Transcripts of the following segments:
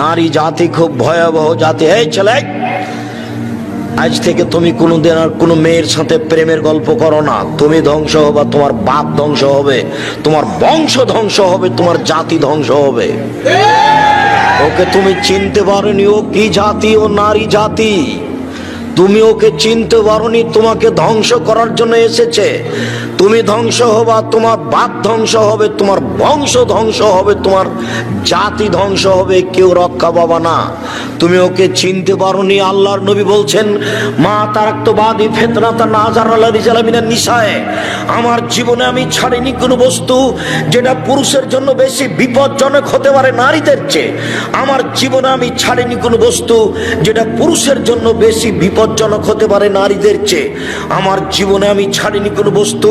নারী জাতি খুব ভয়াবহ জাতি। এই ছেলে আজ থেকে তুমি কোনো দিন আর কোনো মেয়ের সাথে প্রেমের গল্প করো না। তুমি ধ্বংস হবে তোমার বাপ ধ্বংস হবে তোমার বংশ ধ্বংস হবে তোমার জাতি ধ্বংস হবে। ওকে তুমি চিনতে পারোনি ও কি জাতি ও নারী জাতি। তুমি ওকে চিনতে পারোনি, তোমাকে ধ্বংস করার জন্য এসেছে। তুমি ধ্বংস হবা, তোমার বাপ ধ্বংস হবে, তোমার বংশ ধ্বংস হবে, তোমার জাতি ধ্বংস হবে, কেউ রক্ষা পাবা না। তুমি ওকে চিনতে পারোনি, আল্লাহর নবী বলছেন, মা তারাক্তবাদী ফেতনাতা নাজার আল্লাহ রিজালামিনের নিশায়। আমার জীবনে আমি ছাড়িনি কোনো বস্তু যেটা পুরুষের জন্য বেশি বিপজ্জনক হতে পারে নারীদের চেয়ে। আমার জীবনে আমি ছাড়িনি কোনো বস্তু যেটা পুরুষের জন্য বেশি বিপজ্জনক হতে পারে নারীদের চেয়ে। আমার জীবনে আমি ছাড়িনি কোনো বস্তু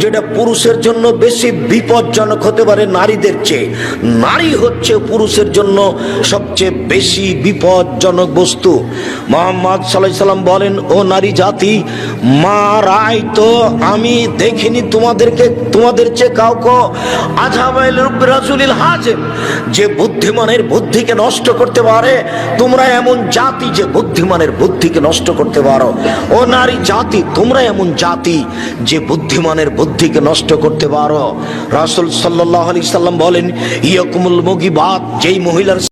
যেটা পুরুষের জন্য বেশি বিপজ্জনক হতে পারে নারীদের চেয়ে। নারী হচ্ছে পুরুষের জন্য সবচেয়ে বেশি বিপজ্জনক বস্তু। মোহাম্মদ সাল্লাহ সাল্লাম বলেন, ও নারী জাতি মা রায় তো আমি দেখিনি তোমাদেরকে, তোমাদের চেয়ে কাউকে আজাবাইল রাসুলিল হাজেম যে বুদ্ধিমানের বুদ্ধিকে নষ্ট করতে পারে, তোমরা এমন জাতি যে বুদ্ধিমানের বুদ্ধিকে নষ্ট করতে পারো। ও নারী জাতি, তোমরা এমন জাতি যে বুদ্ধিমানের বুদ্ধিকে নষ্ট করতে পারো। রাসুল সাল্লাহ আলি সাল্লাম বলেন, ইয়কুমুল মুগিবাত যেই মহিলার